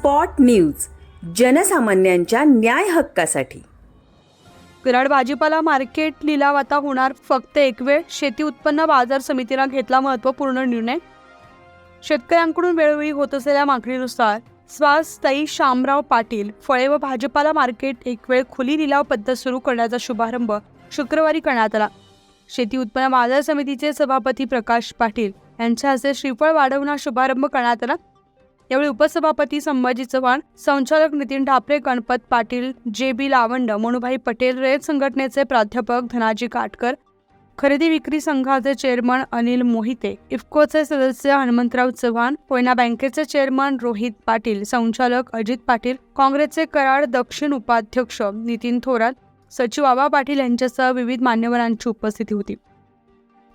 Spot news जनसामान्यांच्या न्याय हक्कासाठी. कराड भाजीपाला मार्केट लिलाव आता होणार. फक्त एक वेळ शेती उत्पन्न बाजार समितीनं घेतला महत्त्वपूर्ण निर्णय. शेतकऱ्यांकडून वेळोवेळी होत असलेल्या मागणीनुसार स्वास्थायी शामराव पाटील फळे व भाजीपाला मार्केट एक वेळ खुली लिलाव पद्धत सुरू करण्याचा शुभारंभ शुक्रवारी करण्यात आला. शेती उत्पन्न बाजार समितीचे सभापती प्रकाश पाटील यांच्या हस्ते श्रीफळ वाढवण्यास शुभारंभ करण्यात आला. यावेळी उपसभापती संभाजी चव्हाण संचालक नितीन ठापरे गणपत पाटील जे बी लावंड मनुभाई पटेल रयत संघटनेचे प्राध्यापक धनाजी काटकर खरेदी विक्री संघाचे चेअरमन अनिल मोहिते इफ्कोचे सदस्य हनुमंतराव चव्हाण कोयना बँकेचे चेअरमन रोहित पाटील संचालक अजित पाटील काँग्रेसचे कराड दक्षिण उपाध्यक्ष नितीन थोरात सचिव आबा पाटील यांच्यासह विविध मान्यवरांची उपस्थिती होती.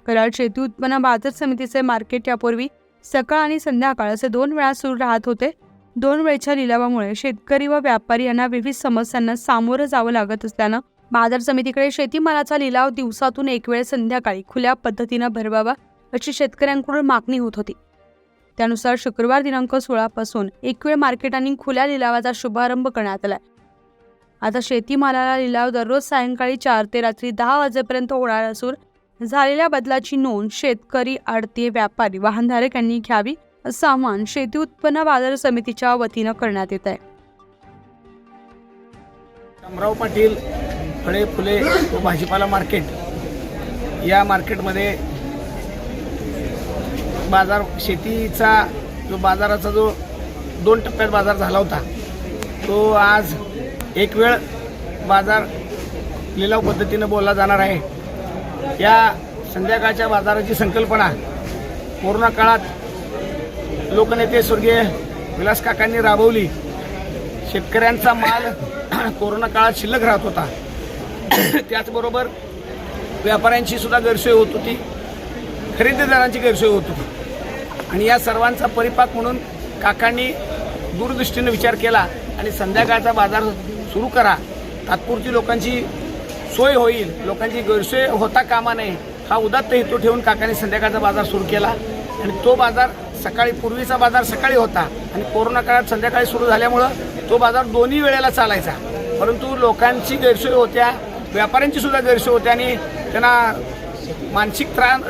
कराड शेती उत्पन्न बाजार समितीचे मार्केट यापूर्वी सकाळ आणि संध्याकाळ असे दोन वेळा सुरू राहत होते. दोन वेळच्या लिलावामुळे शेतकरी व व्यापारी यांना विविध समस्यांना सामोरं जावं लागत असल्यानं बाजार समितीकडे शेतीमालाचा लिलाव दिवसातून एक वेळ संध्याकाळी खुल्या पद्धतीनं भरवावा अशी शेतकऱ्यांकडून मागणी होत होती. त्यानुसार शुक्रवार दिनांक सोळापासून एक वेळ मार्केटांनी खुल्या लिलावाचा शुभारंभ करण्यात आलाय. आता शेतीमालाला लिलाव दररोज सायंकाळी चार ते रात्री दहा वाजेपर्यंत होणार असून झालेल्या बदलाची नोंद शेतकरी आडते व्यापारी वाहनधारक यांनी घ्यावी असं आवाहन शेती उत्पन्न बाजार समितीच्या वतीनं करण्यात येत आहे. शामराव पाटील फळे फुले व भाजीपाला मार्केट या मार्केटमध्ये बाजार शेतीचा जो बाजाराचा जो दोन टप्प्यात बाजार झाला होता तो आज एक वेळ बाजार लिलाव पद्धतीनं बोलला जाणार आहे. या संध्याकाळच्या बाजाराची संकल्पना कोरोना काळात लोकनेते स्वर्गीय विलास काकांनी राबवली. शेतकऱ्यांचा माल कोरोना काळात शिल्लक राहत होता. त्याचबरोबर व्यापाऱ्यांची सुद्धा गैरसोय होत होती. खरेदीदारांची गैरसोय होत होती. आणि या सर्वांचा परिपाक म्हणून काकांनी दूरदृष्टीने विचार केला आणि संध्याकाळचा बाजार सुरू करा. तात्पुरती लोकांची सोय होईल. लोकांची गैरसोय होता कामा नये. हा उदात्त हेतू ठेवून काकांनी संध्याकाळचा बाजार सुरू केला. आणि तो बाजार सकाळी पूर्वीचा बाजार सकाळी होता. आणि कोरोना काळात संध्याकाळी सुरू झाल्यामुळं तो बाजार दोन्ही वेळेला चालायचा. परंतु लोकांची गैरसोय होत्या व्यापाऱ्यांची सुद्धा गैरसोय होत्या आणि त्यांना मानसिक त्रास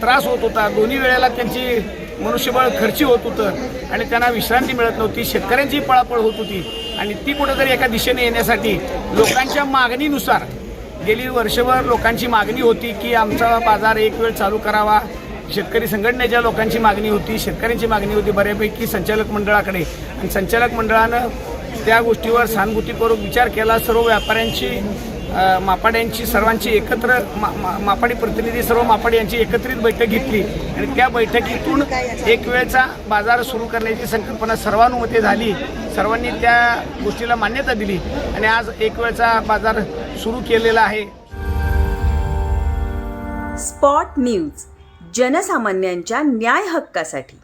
त्रास होत होता. दोन्ही वेळेला त्यांची मनुष्यबळ खर्ची होत होतं आणि त्यांना विश्रांती मिळत नव्हती. शेतकऱ्यांची पळापळ होत होती. आणि ती कुठेतरी एका दिशेने येण्यासाठी लोकांच्या मागणीनुसार गेली वर्षभर लोकांची मागणी होती की आमचा बाजार एक वेळ चालू करावा. शेतकरी संघटनेच्या लोकांची मागणी होती शेतकऱ्यांची मागणी होती बऱ्यापैकी संचालक मंडळाकडे. आणि संचालक मंडळानं त्या गोष्टीवर सहानुभूतीपूर्वक विचार केला. सर्व व्यापाऱ्यांची मापाड्यांची सर्वांची एकत्र मा, मा, मापाडी प्रतिनिधी सर्व मापाडी यांची एकत्रित बैठक घेतली. आणि त्या बैठकीतून एक वेळचा बाजार सुरू करण्याची संकल्पना सर्वानुमते झाली. सर्वांनी त्या गोष्टीला मान्यता दिली. आणि आज एक वेळचा बाजार सुरू केलेला आहे. स्पॉट न्यूज जनसामान्यांच्या न्याय हक्कासाठी.